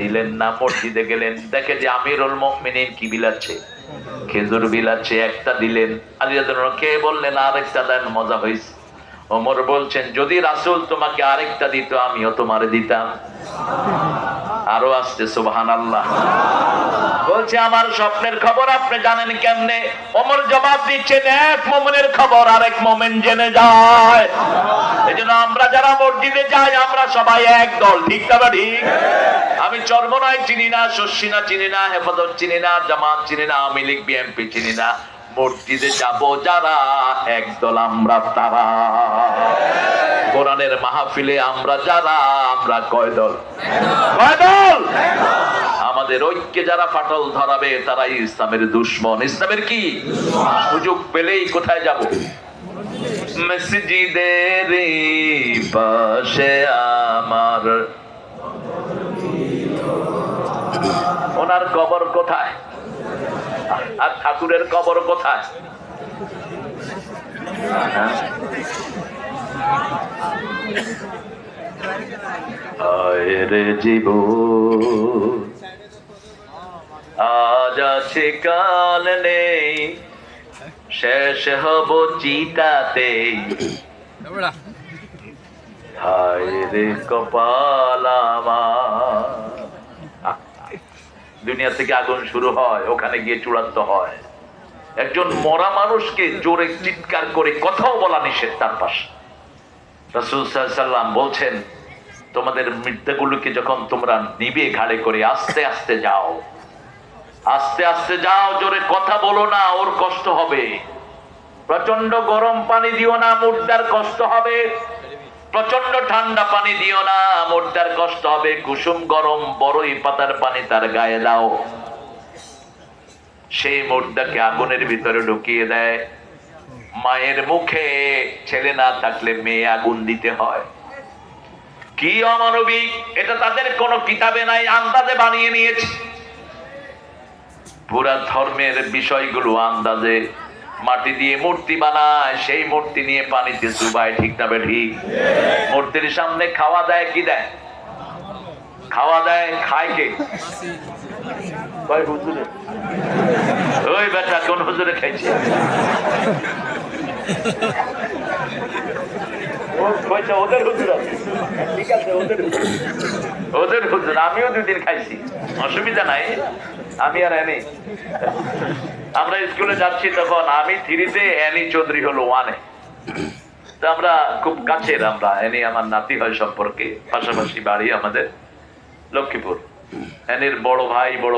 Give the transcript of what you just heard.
দিলেন না, মসজিদে গেলেন। দেখে যে আমিরুল মুমিনিন কি বিলাচ্ছে? খেজুর বিলাচ্ছে, একটা দিলেন। আলী কে বললেন, আরেকটা দেন, মজা হয়েছে ওমর বলছেন, যদি রাসূল তোমাকে আরেকটা দিত, আমিও তোমারে দিতাম। আরও আসছে সুবহান আল্লাহ বলছে, আমার স্বপ্নের খবর আপনি জানেন কেমনে? ওমর জবাব দিচ্ছেন এক মোমেনের খবর, আরেক মোমেন জেনে যায়। এই জন্য আমরা যারা মসজিদে যাই, আমরা সবাই এক দল, ঠিক না ঠিক? আমি চর্মনয় চিনি না, শস্যিনা চিনি না, হেফাজত চিনি না, জামাত চিনি না, আওয়ামী লীগ, বিএনপি চিনি না। মসজিদে যাব যারা একদল আমরা তারা। কোরআনের মাহফিলে আমরা যারা, আমরা কয় দল? কয় দল? আমাদের ঐক্যে যারা ফাটল ধরাবে, তারাই ইসলামের দুশ্মন। ইসলামের কি? সুযোগ পেলেই কোথায় যাব? মসজিদের পাশে আমার। ওনার কবর কোথায়? আর ঠাকুরের কবর কোথায়? আয়ের জীব। আজ আছে কাল নেই। শেষ হব চিতাতেই হায় রে কপাল দুনিয়া থেকে আগুন শুরু হয় ওখানে গিয়ে চূড়ান্ত হয়। একজন মরা মানুষকে জোরে চিৎকার করে কথাও বলা নিষেধ তার পাশে। রাসূল সাল্লাল্লাহু আলাইহি সাল্লাম বলছেন তোমাদের মৃত্যুগুলোকে যখন তোমরা নিবে ঘাড়ে করে আস্তে আস্তে যাও আস্তে আস্তে যাও, জোরে কথা বলো না, ওর কষ্ট হবে। প্রচণ্ড গরম পানি দিও না, মুর্দার কষ্ট হবে। প্রচণ্ড ঠান্ডা পানি দিও না, মুর্দার কষ্ট হবে। কুসুম গরম বড়ই পাতার পানি তার গায়ে দাও। সেই মুর্দাকে আগুনের ভিতরে ঢুকিয়ে দেয়। মায়ের মুখে ছেলে না থাকলে মেয়ে আগুন দিতে হয়। কি অমানবিক, এটা তাদের কোনো কিতাবে নাই, আন্দাজে বানিয়ে নিয়েছে। পুরা ধর্মের বিষয়গুলো আন্দাজে মাটি দিয়ে মূর্তি বানায়, সেই মূর্তি নিয়ে পানিতে চুবায়, ঠিক না বে ঠিক মূর্তির সামনে খাওয়া দেয় কি দেয়? খাওয়া দেয়, খায় কে? ওই বেটা কোন হুজুরে খাইছে? ওদের হুজুর আছে। ঠিক আছে, ওদের ওদের হুজুর আমিও খাইছি। অসুবিধা নাই আমি আর আমরা স্কুলে যাচ্ছি তখন আমি থ্রিতে এনি চৌধুরী হলো ওয়ানে। তো আমরা খুব কাছের আমরা এনি আমার নাতি হয় সম্পর্কে পাশাপাশি বাড়ি আমাদের লক্ষ্মীপুর। এনির বড় ভাই বড়